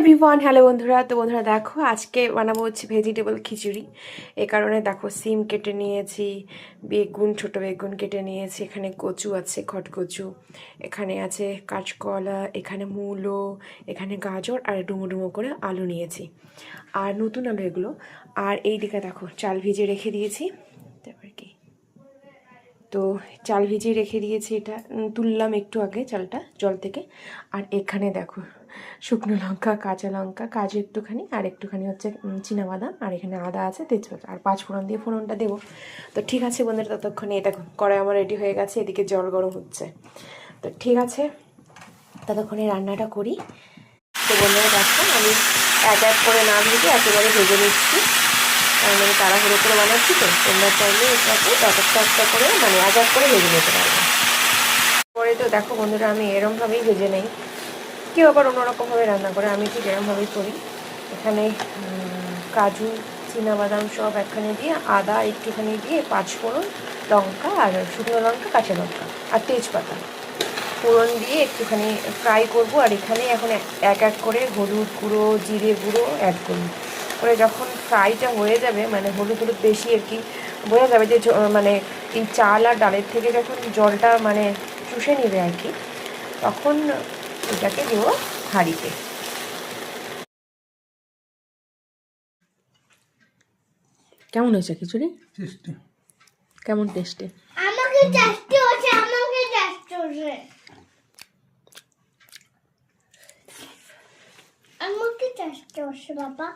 Everyone hello বন্ধুরা। তো বন্ধুরা, দেখো, আজকে বানাবো হচ্ছে ভেজিটেবল খিচুড়ি। এ কারণে দেখো, সিম কেটে নিয়েছি, বেগুন, ছোট বেগুন কেটে নিয়েছি। এখানে কচু আছে, খটকচু। এখানে আছে কাঁচকলা, এখানে মূলো, এখানে গাজর আর ডুমো ডুমো করে আলু নিয়েছি। আর নতুন আলু এগুলো। আর এই দিকে দেখো, চাল ভিজে রেখে দিয়েছি। তো চাল ভিজিয়ে রেখে দিয়েছি এটা। তুললাম একটু আগে চালটা, জল থেকে। আর এখানে দেখো, শুকনো লঙ্কা, কাঁচা লঙ্কা, কাজু একটুখানি, আর একটুখানি হচ্ছে বাদাম আর এখানে আদা আছে, তেজপাতা। আর পাঁচ ফোড়ন দিয়ে ফোড়নটা দেবো। তো ঠিক আছে বন্ধুরা, ততক্ষণে এটা কড়াই আমার রেডি হয়ে গেছে, এদিকে জল গরম হচ্ছে। তো ঠিক আছে, ততক্ষণে রান্নাটা করি। তো বন্ধুরা দেখো, আমি এক এক করে না ভেজে একেবারে ভেজে নিচ্ছি। কারণ আমি তাড়াহুড়ো করে বানাচ্ছি তো, তোমরা চাইলে এটাকে একটা একটা করে মানে এক এক করে ভেজে নিতে পারবে। পরে তো দেখো বন্ধুরা, আমি এরমভাবেই ভেজে নেই। কেউ আবার অন্যরকমভাবে রান্না করে, আমি ঠিক এরমভাবেই করি। এখানে কাজু বাদাম সব একখানে দিয়ে, আদা একটুখানি দিয়ে পাঁচ ফোড়ন লঙ্কা আর শুকনো লঙ্কা, কাঁচা লঙ্কা আর তেজপাতা। ফোড়ন দিয়ে একটুখানি ফ্রাই করব, আর এখানে এখন এক এক এক করে হলুদ গুঁড়ো, জিরে গুঁড়ো অ্যাড করব। করে যখন ফ্রাইটা হয়ে যাবে মানে হলুদ হলুদ বেশি আর কি বোঝা যাবে যে মানে এই চাল আর ডালের থেকে যখন জলটা মানে চুষে নেবে আর কি তখন এটাকে দেবো হাঁড়িতে। কেমন হয়েছে খিচুড়ি? টেস্টি। কেমন টেস্টে? আমাকে টেস্টি হচ্ছে আমাকে টেস্টি হচ্ছে আমাকে টেস্টি হচ্ছে বাবা।